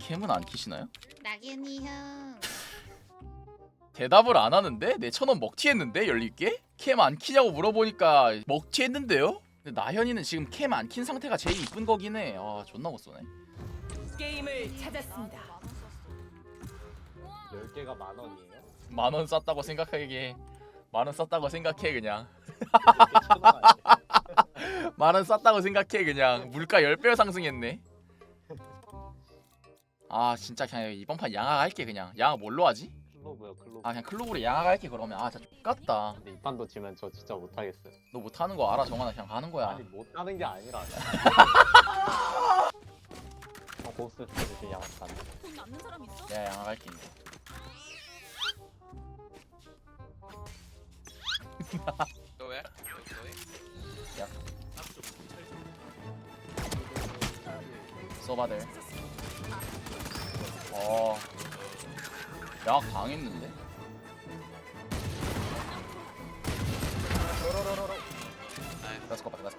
캠은 안 키시나요? 나겐이 형. 대답을 안 하는데 내 천 원 먹튀했는데 열릴게 캠 안 키냐고 물어보니까 먹튀했는데요? 근데 나현이는 지금 캠 안 킨 상태가 제일 이쁜 거긴 해. 아 존나 못 쏘네. 게임을 찾았습니다. 10개가 만 원이에요? 만 원 쌌다고 생각하게 만 원 쌌다고 생각해 그냥. 천 원? 만원 쌌다고 생각해 그냥. 물가 10배 상승했네. 아 진짜 그냥 이번 판 양악 할게 그냥. 양악 뭘로 하지? 클로브요 클로브 아 그냥 클로브로 양악 할게 그러면. 아 진짜 X같다. 근데 이 판도 지면 저 진짜 못하겠어요 너 못하는 거 알아 정환아 그냥 가는 거야. 아니 못하는 게 아니라 어, 보스 지금 양았다 돈 남는 사람 있어? 내가 양악 할게 이제. Go where? Go where? 써봐들. Let's go back, let's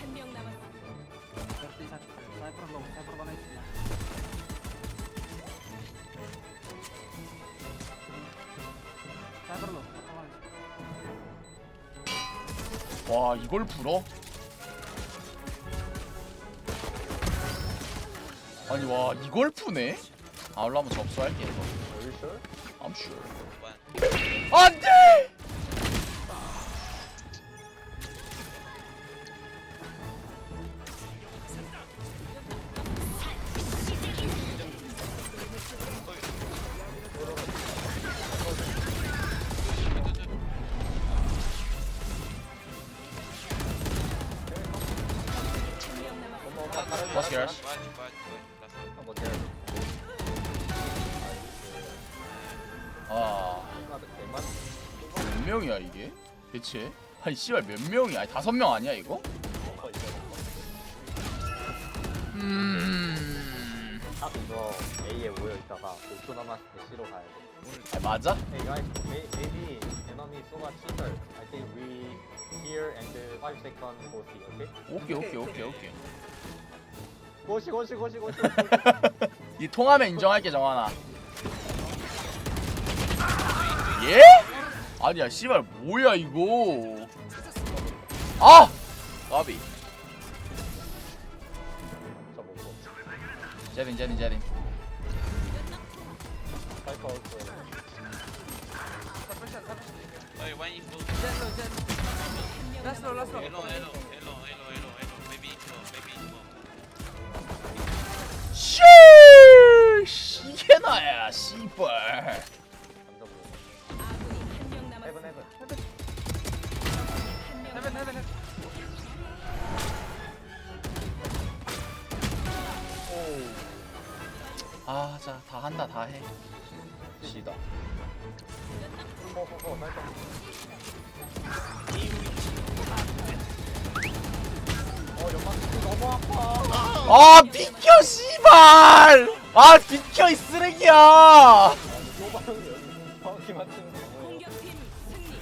한명 남았습니다. 와 이걸 불어? 아니 와 이걸 푸네? 아 올라 한번 접수할게 이거. I'm sure. 안돼! What's yours? One, 더 아. 카드 개만 몇 명이야 이게? 대체? 아니 씨발 몇 명이야? 아니 다섯 명 아니야 이거? 먹어 이제 음... 딱 이거 A에 모여 있다가 5초 남았을 때 C로 가야 돼 아, 맞아? Hey guys, may, maybe enemy so much cheaper. I think we here and the 5 second go C, okay? 오케이 오케이 오케이 오케이 고시 고시 고시 고시. 이 통하면 인정할게 정환아. 예? 아니야 씨발 뭐야 이거? 아! 까비. 제린 제린 제린. one info. hello, hello, hello, 나야 씨발 완전 먹어 아군이 한명 헤븐 남았습니다. 헤븐 한명 남았습니다. 아자 다 한다 다해 시다 어 연막 아 비켜 씨발 아 비켜 이 쓰레기야! 정확히 맞추는 거 공격팀 승리.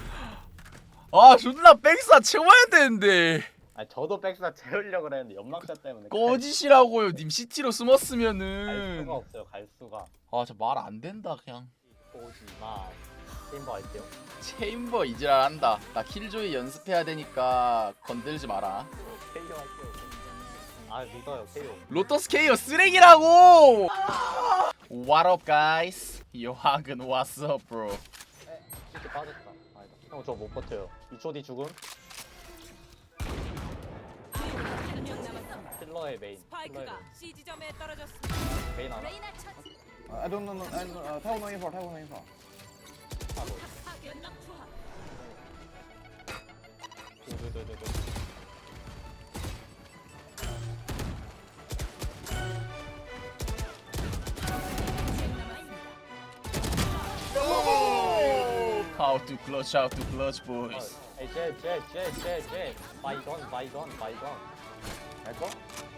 아 존나 백사 채워야 되는데. 아 저도 백사 채우려고 그랬는데 연막샷 때문에 꺼지시라고요 님갈 숨었으면은. 수가 없어요 갈 수가. 아 저 말 안 된다 그냥. 오지마 게임버 할게요. 체인버 이지랄 한다. 나 킬조이 연습해야 되니까 건들지 마라. KO 할게요 아 믿어요 KO 로터스 케이어 쓰레기라고 What up guys 요학은 what's up bro 진짜 빠졌다 아니다 형저 못 버텨요 2초 뒤 죽음. 킬러의 메인 킬러의 메인 C 지점에 떨어졌습니다. 메인 하나 레이나 첫 I don't know. I don't know. Tell no info. Tell no info. 바로 연락 투하. 두두두두두 out to clutch out to clutch boys. Hey, Jay, Jay, Jay, Jay, Jay. Bygone, bygone, bygone. Bygone?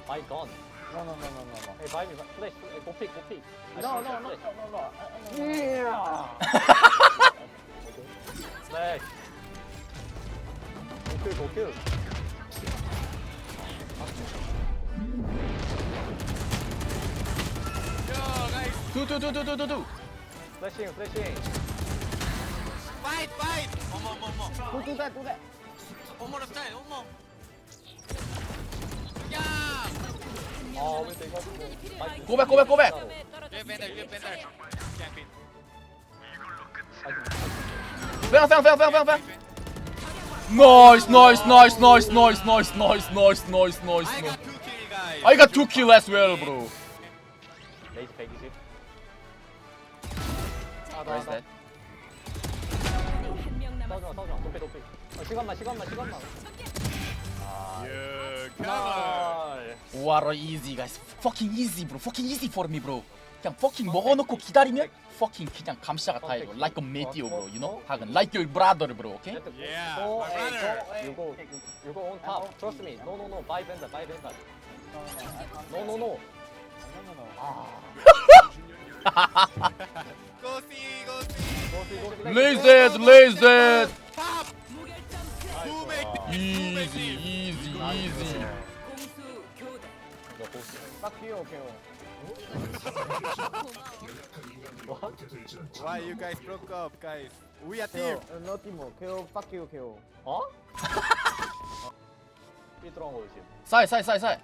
Bygone. No, no, no, no, no, no. Hey, buy me, please, hey, go pick, go pick. No, no, no, no, no, no. Yeah. Flash. Go kill, go kill. Yo, guys. Do, do, do, do, do, do. Flashing, flashing. Fight, fight. One more, one more. Do, do that, do that. One more upside, one more. Yeah. 아, 왜 내가 지금 고백 고백 고백. 점에 You 떨어졌습니다. bender, you bender. Can't beat. 뺑, 뺑, 뺑, 뺑, 뺑, 뺑. Nice, nice, nice, nice, nice, nice, nice, nice, nice, nice, I nice. got two kill, guys. I got two kill as well, bro. 레이즈 120. Where's that? 싸우지 마. 높이, 높이. 어, 시간만, 시간만, 시간만. Yeah, 날. What a easy, guys. Fucking easy, bro. Fucking easy for me, bro. 그냥 fucking 먹어놓고 기다리면 fucking 그냥 감시자가 다 이거 like a meteor, bro. You know? 하긴 like your brother, bro. Okay? Yeah, my brother. You go, you go on top. Trust me. No, no, no. Buy vendor, buy vendor. No, no, no. Go see, go see. Go, see, go, see. Lazy, lazy. easy, easy, easy. 공수 교대. 딱 귀여워 개워 Why you guys broke up, guys? We are team. 개워 너티모 개워 빡 개워 개워 어? 삐 들어간 거 지금 사이 사이 사이 사이.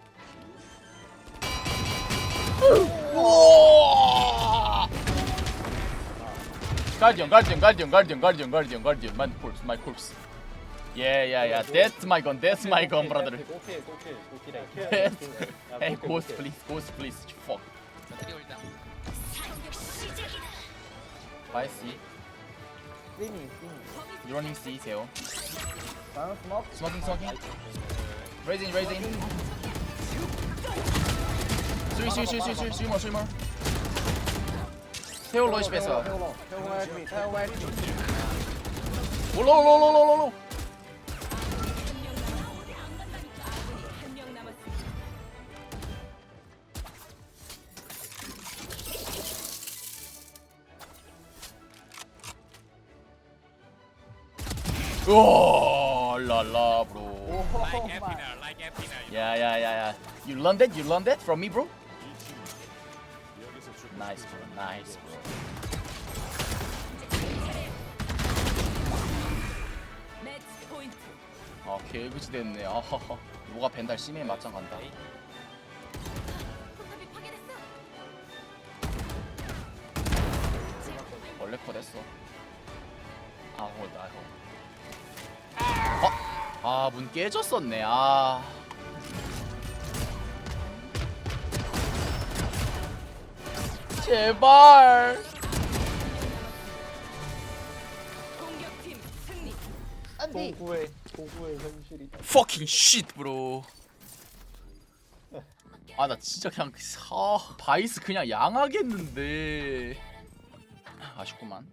가디언 가디언 가디언 가디언 가디언 가디언 가디언 마이 콜스 마이 콜스 Yeah, yeah, yeah. That's my gun. That's my gun, brother. 오케이, 오케이, 오케이. That's. Hey, ghost, please, ghost, please. Fuck. By C. 스윙이 You running C, 세요. 나는 스마트 Smoking, smoking. Raising, raising. Sweet, sweet, sweet, sweet, sweet, sweet, more, shoot more. 세요, 로이시 뺐어. 태우러 태우러 해야지 태우러 해야지 올로, 올로, 올로, 올로, 올로. Oh, la la, bro. Oh, Like. Athena, like Athena. Yeah, yeah, yeah, yeah. You learned that? You learned that from me, bro? Nice, bro. Nice, bro. 매치 포인트. 아, 개그치 됐네. 아, 뭐가 벤달 심해 맞짱 간다. 원래 컷 했어. 아, hold, 아, hold. 어? 아, 문 깨졌었네. 아. 제발. 공격팀 승리. Andy. 고구의, 고구의 현실이다. fucking shit, bro. 아, 나 진짜 그냥 사 바이스 그냥 양하겠는데. 아쉽구만.